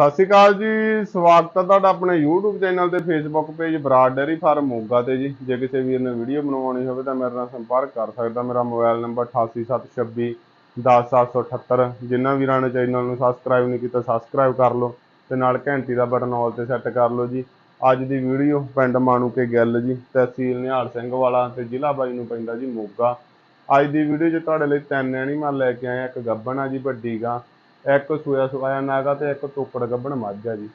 ਸਤਿ ਸ਼੍ਰੀ ਅਕਾਲ ਜੀ, ਸਵਾਗਤ ਹੈ ਤੁਹਾਡਾ ਆਪਣੇ YouTube ਚੈਨਲ ਤੇ Facebook page Brar dairy farm Moga ਤੇ ਜੀ। ਜੇ ਕਿਸੇ ਵੀਰ ਨੇ ਵੀਡੀਓ ਬਣਵਾਉਣੀ ਹੋਵੇ ਤਾਂ ਮੇਰੇ ਨਾਲ ਸੰਪਰਕ ਕਰ ਸਕਦਾ। ਮੇਰਾ ਮੋਬਾਈਲ ਨੰਬਰ 8876 10778 ਜਿਨ੍ਹਾਂ ਵੀਰਾਂ ਨੇ ਚੈਨਲ ਨੂੰ ਸਬਸਕ੍ਰਾਈਬ ਨਹੀਂ ਕੀਤਾ ਸਬਸਕ੍ਰਾਈਬ ਕਰ ਲਓ ਤੇ ਨਾਲ ਘੰਟੀ ਦਾ ਬਟਨ ਆਲ ਤੇ ਸੈੱਟ ਕਰ ਲਓ ਜੀ। ਅੱਜ ਦੀ ਵੀਡੀਓ ਪਿੰਡ ਮਾਣੂਕੇ ਗਿੱਲ ਜੀ, ਤਹਿਸੀਲ ਨਿਹਾਲ ਸਿੰਘ ਵਾਲਾ ਤੇ ਜ਼ਿਲ੍ਹਾ ਬਾਈ ਨੂੰ ਪੈਂਦਾ ਜੀ ਮੋਗਾ। ਅੱਜ ਦੀ ਵੀਡੀਓ 'ਚ ਤੁਹਾਡੇ ਲਈ ਤਿੰਨ ਐਨੀਮਲ ਲੈ ਕੇ ਆਏ ਆ ਇੱਕ ਗੱਬਣ ਆ ਜੀ, ਵੱਡੀ ਗਾਂ। ਇੱਕ ਸੂਆ ਸਵਾਇਆ ਨਾਗਾ ਤੇ ਇੱਕ ਟੋਕੜ ਗੱਬਣ ਮੱਝ ਆ ਜੀ।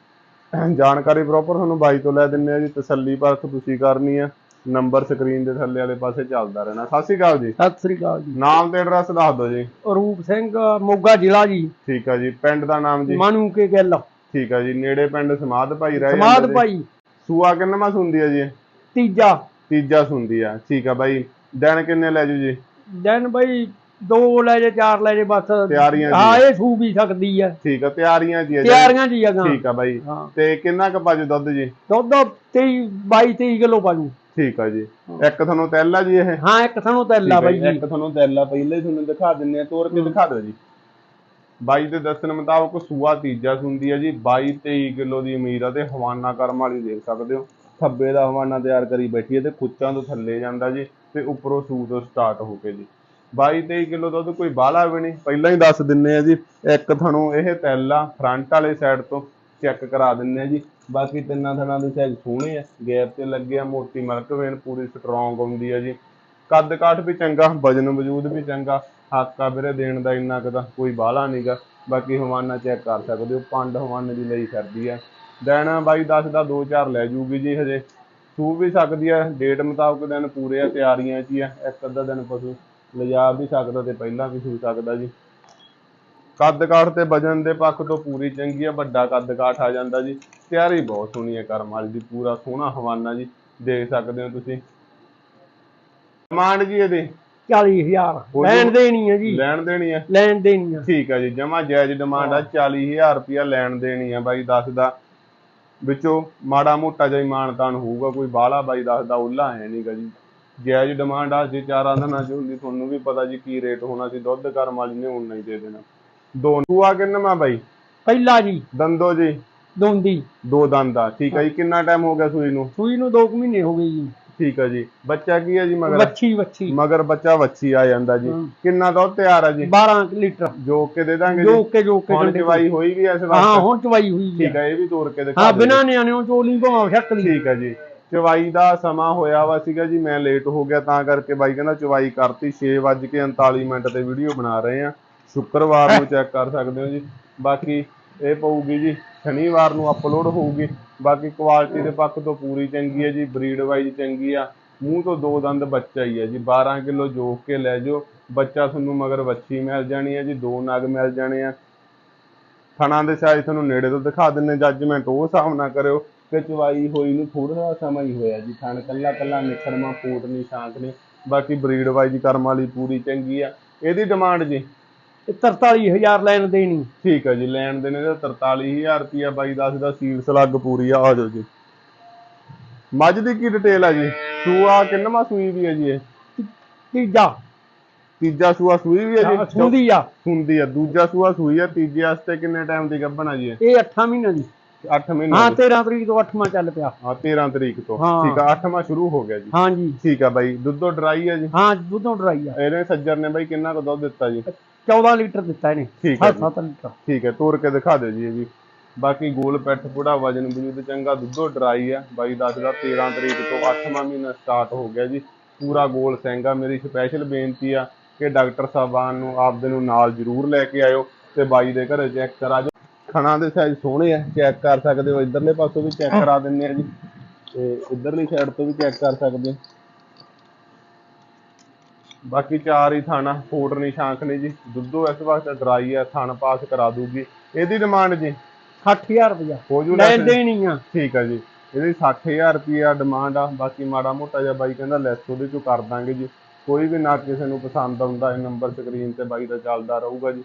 ਜਾਣਕਾਰੀ ਪ੍ਰੋਪਰ ਤੁਹਾਨੂੰ ਬਾਈ ਤੋਂ ਲੈ ਦਿੰਨੇ ਆ ਜੀ। ਤਸੱਲੀ ਪਰਖ ਤੁਸੀਂ ਕਰਨੀ ਆ। ਨੰਬਰ ਸਕਰੀਨ ਦੇ ਥੱਲੇ ਵਾਲੇ ਪਾਸੇ ਚੱਲਦਾ ਰਹਿਣਾ। ਸਤਿ ਸ਼੍ਰੀ ਅਕਾਲ ਜੀ। ਸਤਿ ਸ੍ਰੀ ਅਕਾਲ ਜੀ। ਨਾਮ ਤੇ ਐਡਰੈਸ ਦੱਸ ਦਿਓ ਜੀ। ਰੂਪ ਸਿੰਘ ਮੋਗਾ ਜ਼ਿਲ੍ਹਾ ਜੀ। ਠੀਕ ਆ ਜੀ। ਪਿੰਡ ਦਾ ਨਾਮ ਜੀ। ਮਾਨੂ ਕੇ ਗੱਲ। ਠੀਕ ਆ ਜੀ। ਨੇੜੇ ਪਿੰਡ ਸਮਾਧ ਭਾਈ ਰਹਿ ਜੀ। ਭਾਈ। ਸੂਆ ਕਿੰਨਵਾਂ ਸੁੰਦੀ ਆ ਜੀ? ਤੀਜਾ। ਤੀਜਾ ਸੁੰਦੀ ਆ। ਠੀਕ ਆ ਬਾਈ। ਦਿਨ ਕਿੰਨੇ ਲੈ ਜੂ ਜੀ? ਦਿਨ ਭਾਈ ਦੋ ਲੈ ਜੇ ਚਾਰ ਲੈ ਜੇ ਬਸ। ਤਿਆਰੀਆਂ ਜੀ। ਹਾਂ ਇਹ ਸੂ ਵੀ ਸਕਦੀ ਹੈ ਠੀਕ ਆ ਤਿਆਰੀਆਂ ਜੀ। ਤਿਆਰੀਆਂ ਜੀ ਅਗਾਂ ਠੀਕ ਆ ਬਾਈ। ਹਾਂ। ਤੇ ਕਿੰਨਾ ਕੁ ਪਾਜੂ ਦੁੱਧ ਜੀ? ਦੁੱਧ 23 22 23 ਕਿਲੋ ਪਾਜੂ। ਠੀਕ ਆ ਜੀ। ਇੱਕ ਤੁਹਾਨੂੰ ਤੈਲਾ ਜੀ ਇਹ? ਹਾਂ ਇੱਕ ਠੀਕ ਤੈਲਾ ਆ ਬਾਈ ਜੀ, ਇੱਕ ਤੁਹਾਨੂੰ ਤੈਲਾ ਪਹਿਲੇ ਹੀ ਤੁਹਾਨੂੰ ਦਿਖਾ ਦਿੰਨੇ ਆ ਤੋਰ ਕੇ ਦਿਖਾ ਦਿਓ ਜੀ। ਬਾਈ ਦੇ ਦੱਸਣ ਮੁਤਾਬਕ ਸੂਆ ਤੀਜਾ ਸੁੰਦੀ ਆ ਜੀ। 22 23 ਕਿਲੋ ਦੀ ਉਮੀਦ ਆ ਤੇ ਹਵਾਨਾ ਕਰਮ ਵਾਲੀ ਦੇਖ ਸਕਦੇ ਹੋ। ਥੱਬੇ ਦਾ ਹਵਾਨਾ ਤਿਆਰ ਕਰੀ ਬੈਠੀ ਹੈ ਤੇ ਕੁੱਚਾਂ ਤੋਂ ਥੱਲੇ ਜਾਂਦਾ ਜੀ ਤੇ ਉੱਪਰੋਂ ਸੂ ਤੋਂ ਸਟਾਰਟ ਹੋ ਕੇ ਜੀ। 22 23 ਕਿਲੋ ਦੁੱਧ ਕੋਈ ਬਾਹਲਾ ਵੀ ਨਹੀਂ। ਪਹਿਲਾਂ ਹੀ ਦੱਸ ਦਿੰਨੇ ਆ ਜੀ, ਇੱਕ ਤੁਹਾਨੂੰ ਇਹ ਤੈਲਾ ਫਰੰਟ ਵਾਲੇ ਸਾਈਡ ਤੋਂ ਚੈੱਕ ਕਰਾ ਦਿੰਨੇ ਆ ਜੀ। ਬਾਕੀ ਤਿੰਨਾਂ ਥਣਾਂ ਦੇ ਸਾਈਜ਼ ਸੋਹਣੇ ਆ, ਗੈਪ ਤੇ ਲੱਗੇ ਆ, ਮੋਟੀ ਮਲਕ ਵੇਨ ਪੂਰੀ ਸਟਰੋਂਗ ਆਉਂਦੀ ਆ ਜੀ। ਕੱਦ ਕਾਠ ਵੀ ਚੰਗਾ, ਵਜਨ ਵਜੂਦ ਵੀ ਚੰਗਾ, ਹਾਕਾ ਵੀਰੇ ਦੇਣ ਦਾ ਇੰਨਾ ਕਦਾ ਕੋਈ ਬਾਹਲਾ ਨਹੀਂਗਾ ਬਾਕੀ ਹਵਾਨਾ ਚੈੱਕ ਕਰ ਸਕਦੇ ਹੋ, ਪੰਡ ਹਵਾਨੇ ਦੀ ਲਈ ਫਿਰਦੀ ਆ। ਦਿਨ ਬਾਈ 10 ਦਾ 2-4 ਲੈ ਜੂਗੀ ਜੀ ਹਜੇ। ਸੂ ਵੀ ਸਕਦੀ ਆ ਡੇਟ ਮੁਤਾਬਕ ਦਿਨ ਪੂਰੇ ਆ, ਤਿਆਰੀਆਂ 'ਚ ਹੀ ਆ, ਇੱਕ ਅੱਧਾ ਦਿਨ ਪਸ਼ੂ। ਲਿਜਾ ਵੀ ਸਕਦਾ ਤੇ ਪਹਿਲਾਂ ਵੀ ਸੂ ਸਕਦਾ ਜੀ। ਕੱਦ ਕਾਠ ਤੇ ਵਜਨ ਦੇ ਪੱਖ ਤੋਂ ਪੂਰੀ ਚੰਗੀ ਆ ਵੱਡਾ ਕੱਦ ਕਾਠ ਆ ਜਾਂਦਾ ਜੀ। ਤਿਆਰੀ ਬਹੁਤ ਸੋਹਣੀ ਹੈ ਕਰਮ ਵਾਲੀ ਦੀ ਪੂਰਾ ਸੋਹਣਾ ਹਵਾਨਾ ਜੀ ਦੇਖ ਸਕਦੇ ਹੋ ਤੁਸੀਂ। ਡਿਮਾਂਡ ਜੀ ਇਹਦੀ? 40000 ਹੋ ਲੈਣ। ਦੇਣੀ ਹੈ ਜੀ। ਲੈਣ ਦੇਣੀ ਹੈ ਲੈਣ ਦੇਣੀ ਹੈ ਠੀਕ ਹੈ ਜੀ ਜਮਾ ਜਾਇਜ਼ ਡਿਮਾਂਡ ਆ 40000 ਰੁਪਇਆ ਲੈਣ ਦੇਣੀ ਆ ਬਾਈ ਦੱਸਦਾ ਵਿੱਚੋਂ ਮਾੜਾ ਮੋਟਾ ਜਿਹਾ ਹੀ ਮਾਨਤਾਨ ਹੋਊਗਾ ਕੋਈ ਬਾਹਲਾ ਬਾਈ ਦੱਸਦਾ ਉੱਲਾ ਹੈ ਨਹੀਂਗਾ ਜੀ। ਜਾਇਜ਼ ਡਿਮਾਂਡ ਆ ਜੇ ਚਾਰਾਂ ਦਿਨਾਂ ਚ ਹੁੰਦੀ ਤੁਹਾਨੂੰ ਵੀ ਪਤਾ ਜੀ ਕੀ ਰੇਟ ਹੋਣਾ ਸੀ ਦੁੱਧ ਕਰਮ ਵਾਲੀ ਨੇ ਉਨਾ ਹੀ ਦੇ ਦੇਣਾ। ਦੋ ਸੂਆ ਕਿੰਨਾ ਬਾਈ? ਪਹਿਲਾ ਜੀ। ਦੰਦੋ ਜੀ। ਦੋਂਦੀ ਦੋ ਦੰਦ ਆ ਠੀਕ ਹੈ ਜੀ ਕਿੰਨਾ ਟਾਈਮ ਹੋ ਗਿਆ ਸੂਈ ਨੂੰ? ਸੂਈ ਨੂੰ 2 ਮਹੀਨੇ ਹੋ ਗਏ ਜੀ। ਠੀਕ ਹੈ ਜੀ ਬੱਚਾ ਕੀ ਹੈ ਜੀ ਮਗਰ? ਵੱਛੀ ਵੱਛੀ। ਮਗਰ ਬੱਚਾ ਵੱਛੀ ਆ ਜਾਂਦਾ ਜੀ। ਕਿੰਨਾ ਦੁੱਧ ਤਿਆਰ ਆ ਜੀ? 12 ਲੀਟਰ। ਜੋ ਕੇ ਦੇ ਦਾਂਗੇ ਜੋ। ਕੇ ਜੋ ਕੇ ਹੁਣ ਚਵਾਈ ਹੋਈ ਵੀ ਇਸ ਹਾਂ ਵਾਰ ਹੁਣ ਚਵਾਈ ਹੋਈ ਹੈ ਠੀਕ ਹੈ ਇਹ ਵੀ ਤੋੜ ਕੇ ਦਿਖਾ ਹਾਂ ਬਿਨਾਂ ਨਿਆਣਿਓ ਚੋਲੀ ਭਾਵੇਂ ਛੱਕਦੀ ਜੀ। ਠੀਕ ਹੈ ਜੀ। ਚਵਾਈ ਦਾ ਸਮਾਂ ਹੋਇਆ ਵਾ ਸੀਗਾ ਜੀ, ਮੈਂ ਲੇਟ ਹੋ ਗਿਆ, ਤਾਂ ਕਰਕੇ ਬਾਈ ਕਹਿੰਦਾ ਚਵਾਈ ਕਰਤੀ 6:39 ਮਿੰਟ ਤੇ ਵੀਡੀਓ ਬਣਾ ਰਹੇ ਆ। ਸ਼ੁੱਕਰਵਾਰ ਨੂੰ ਚੈੱਕ ਕਰ ਸਕਦੇ ਹੋ ਜੀ। ਬਾਕੀ ਇਹ ਪਊਗੀ ਜੀ, ਸ਼ਨੀਵਾਰ ਨੂੰ ਅਪਲੋਡ ਹੋਊਗੀ। ਬਾਕੀ ਕੁਆਲਿਟੀ ਦੇ ਪੱਖ ਤੋਂ ਪੂਰੀ ਚੰਗੀ ਹੈ ਜੀ ਬਰੀਡ ਵਾਈਜ਼ ਚੰਗੀ ਆ। ਮੂੰਹ ਤੋਂ ਦੋ ਦੰਦ ਬੱਚਾ ਹੀ ਹੈ ਜੀ 12 ਕਿਲੋ ਜੋਖ ਕੇ ਲੈ ਜਾਓ। ਬੱਚਾ ਤੁਹਾਨੂੰ ਮਗਰ ਵੱਛੀ ਮਿਲ ਜਾਣੀ ਹੈ ਜੀ, ਦੋ ਨਗ ਮਿਲ ਜਾਣੇ ਆ। ਥਣਾ ਦੇ ਸਾਈਜ਼ ਤੁਹਾਨੂੰ ਨੇੜੇ ਤੋਂ ਦਿਖਾ ਦਿੰਨੇ ਜੱਜਮੈਂਟ ਉਹ ਹਿਸਾਬ ਨਾ ਕਰਿਓ। ਕਿ ਚਵਾਈ ਹੋਈ ਨੂੰ ਥੋੜਾ ਸਮਾਂ ਹੀ ਹੋਇਆ ਜੀ। ਥਣ ਕੱਲਾ ਕੱਲਾ ਨਿਖੜਮਾ ਫੂਟ ਨਹੀਂ ਸ਼ਾਂਕ ਨਹੀਂ ਬਾਕੀ ਬਰੀਡ ਵਾਈਜ਼ ਕਰਮ ਵਾਲੀ ਪੂਰੀ ਚੰਗੀ ਆ। ਇਹਦੀ ਡਿਮਾਂਡ ਜੀ? ਤੇ 43000 ਲੈਣ ਦੇਣੀ। ਠੀਕ ਹੈ ਜੀ ਲੈਣ ਦੇ ਨੇ ਤਾਂ 43000 ਰੁਪਿਆ ਬਾਈ ਦੱਸ ਦਾ ਸੀਲ ਸਲੱਗ ਪੂਰੀ ਆ ਆ ਜਾਓ ਜੀ। ਮੱਝ ਦੀ ਕੀ ਡਿਟੇਲ ਆ ਜੀ? ਸੂਆ ਕਿੰਨਵਾਂ ਸੂਈ ਵੀ ਹੈ ਜੀ ਇਹ? ਤੀਜਾ। ਤੀਜਾ ਸੂਆ ਸੂਈ ਵੀ ਹੈ ਜੀ? ਸੁੰਦੀ ਆ। ਸੁੰਦੀ ਆ। ਦੂਜਾ ਸੂਆ ਸੂਈ ਆ ਤੀਜੇ ਵਾਸਤੇ ਕਿੰਨੇ ਟਾਈਮ ਦੀ ਗੱਭਣ ਆ ਜੀ ਇਹ? 8 ਮਹੀਨਾ ਦੀ। 8 ਮਹੀਨੇ ਹਾਂ ਦੀ 13 ਤਰੀਕ ਤੋਂ 8ਵਾਂ ਚੱਲ ਪਿਆ। ਹਾਂ 13 ਤਰੀਕ ਤੋਂ। ਹਾਂ। ਠੀਕ ਆ 8ਵਾਂ ਸ਼ੁਰੂ ਹੋ ਗਿਆ ਜੀ। ਹਾਂ ਜੀ। ਠੀਕ ਆ ਬਾਈ ਦੁੱਧੋ ਡਰਾਈ ਆ ਜੀ। ਹਾਂ ਦੁੱਧੋਂ ਡਰਾਈ ਆ। ਇਹਨੇ ਸੱਜਰ ਨੇ ਬਾਈ ਕਿੰਨਾ ਕੁ ਦੁੱਧ ਦਿੱਤਾ ਜੀ? 14 ਲੀਟਰ ਦਿੱਤਾ ਇਹਨੇ। ਠੀਕ ਹੈ ਜੀ। 7 ਲੀਟਰ। ਠੀਕ ਹੈ ਤੋੜ ਕੇ ਦਿਖਾ ਦਿਓ ਜੀ ਇਹ ਵੀ। ਬਾਕੀ ਗੋਲ ਪੈਠ ਪੂੜਾ ਵਜਨ ਵਜੂਦ ਚੰਗਾ ਦੁੱਧੋ ਡਰਾਈ ਆ। ਬਾਈ ਦੱਸਦਾ 13 ਤਰੀਕ ਤੋਂ 8ਵਾਂ ਮਹੀਨਾ ਸਟਾਰਟ ਹੋ ਗਿਆ ਜੀ। ਪੂਰਾ ਗੋਲ ਸਿੰਗਾ ਮੇਰੀ ਸਪੈਸ਼ਲ ਬੇਨਤੀ ਆ ਕਿ ਡਾਕਟਰ ਸਾਹਿਬਾਨ ਨੂੰ ਆਪਦੇ ਨੂੰ ਨਾਲ ਜ਼ਰੂਰ ਲੈ ਕੇ ਆਇਓ ਤੇ ਬਾਈ ਦੇ ਘਰੇ ਚੈੱਕ ਕਰਾ ਖਣਾ ਦੇ ਸਾਈਜ਼ ਸੋਹਣੇ ਆ ਚੈੱਕ ਕਰ ਸਕਦੇ ਹੋ ਇਧਰਲੇ ਪਾਸੋਂ ਵੀ ਚੈੱਕ ਕਰਾ ਦਿੰਨੇ ਆ ਜੀ। ਤੇ ਇਧਰਲੀ ਸਾਈਡ ਤੋਂ ਵੀ ਚੈੱਕ ਕਰ ਸਕਦੇ ਹੋ। ਬਾਕੀ ਚਾਰ ਹੀ ਥਾਣਾ ਫੋਟ ਨਹੀਂ ਸ਼ਾਂਖ ਨਹੀਂ ਜੀ। ਦੁੱਧੋ ਇਸ ਵਾਸਤੇ ਡਰਾਈ ਆ ਥਣ ਪਾਸ ਕਰਾ ਦੂਗੀ। ਇਹਦੀ ਡਿਮਾਂਡ ਜੀ? 60000 ਰੁਪਇਆ ਹੋ ਜੂ ਲੈ? ਦੇਣੀ ਆ। ਠੀਕ ਆ ਜੀ। ਇਹਦੀ 60000 ਰੁਪਿਆ ਡਿਮਾਂਡ ਆ। ਬਾਕੀ ਮਾੜਾ ਮੋਟਾ ਜਿਹਾ ਬਾਈ ਕਹਿੰਦਾ ਲੈਸ ਉਹਦੇ ਚੋਂ ਕਰ ਦਾਂਗੇ ਜੀ। ਕੋਈ ਵੀ ਨਾ ਕਿਸੇ ਨੂੰ ਪਸੰਦ ਆਉਂਦਾ ਇਹ ਨੰਬਰ ਸਕਰੀਨ ਤੇ ਬਾਈ ਦਾ ਚੱਲਦਾ ਰਹੂਗਾ ਜੀ।